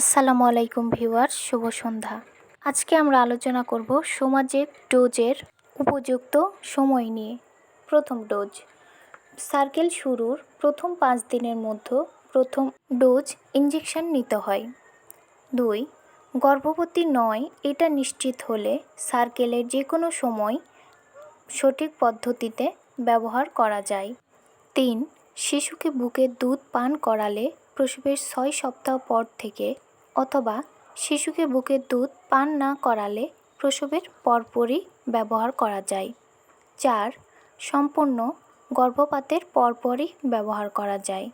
আসসালামু আলাইকুম ভিউয়ার, শুভ সন্ধ্যা। আজকে আমরা আলোচনা করব সমাজের ডোজের উপযুক্ত সময় নিয়ে। প্রথম ডোজ। সার্কেল শুরুর প্রথম পাঁচ দিনের মধ্যে প্রথম ডোজ ইঞ্জেকশন নিতে হয়। দুই, গর্ভবতী নয়, এটা নিশ্চিত হলে সার্কেলের যে কোনো সময় সঠিক পদ্ধতিতে ব্যবহার করা যায়। তিন, শিশুকে বুকে দুধ পান করালে প্রসবের ছয় সপ্তাহ পর থেকে অথবা শিশুকে বুকের দুধ পান না করালে প্রসবের পরপরই ব্যবহার করা যায়। চার, সম্পূর্ণ গর্ভপাতের পরপরই ব্যবহার করা যায়।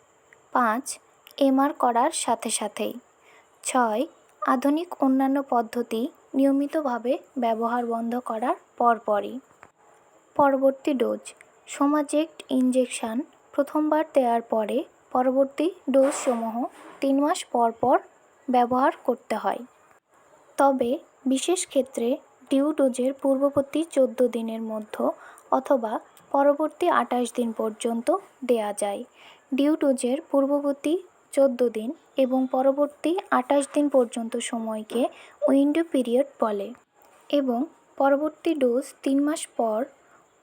পাঁচ, এমআর করার সাথে সাথেই। ছয়, আধুনিক অন্যান্য পদ্ধতি নিয়মিতভাবে ব্যবহার বন্ধ করার পরপরই। পরবর্তী ডোজ, সোমাজেক্ট ইনজেকশন প্রথমবার দেওয়ার পরে পরবর্তী ডোজসমূহ তিন মাস পর পর ব্যবহার করতে হয়। তবে বিশেষ ক্ষেত্রে ডিউ ডোজের পূর্ববর্তী চোদ্দ দিনের মধ্যে অথবা পরবর্তী আঠাশ দিন পর্যন্ত দেয়া যায়। ডিউ ডোজের পূর্ববর্তী চোদ্দ দিন এবং পরবর্তী আঠাশ দিন পর্যন্ত সময়কে উইন্ডো পিরিয়ড বলে এবং পরবর্তী ডোজ তিন মাস পর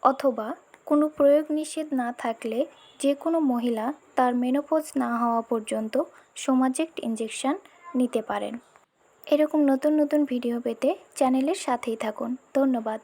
অথবা কোনো প্রয়োগ নিষেধ না থাকলে যে কোনো মহিলা তার মেনোপোজ না হওয়া পর্যন্ত সোমাজেক্ট ইঞ্জেকশন নিতে পারেন। এরকম নতুন নতুন ভিডিও পেতে চ্যানেলের সাথেই থাকুন। ধন্যবাদ।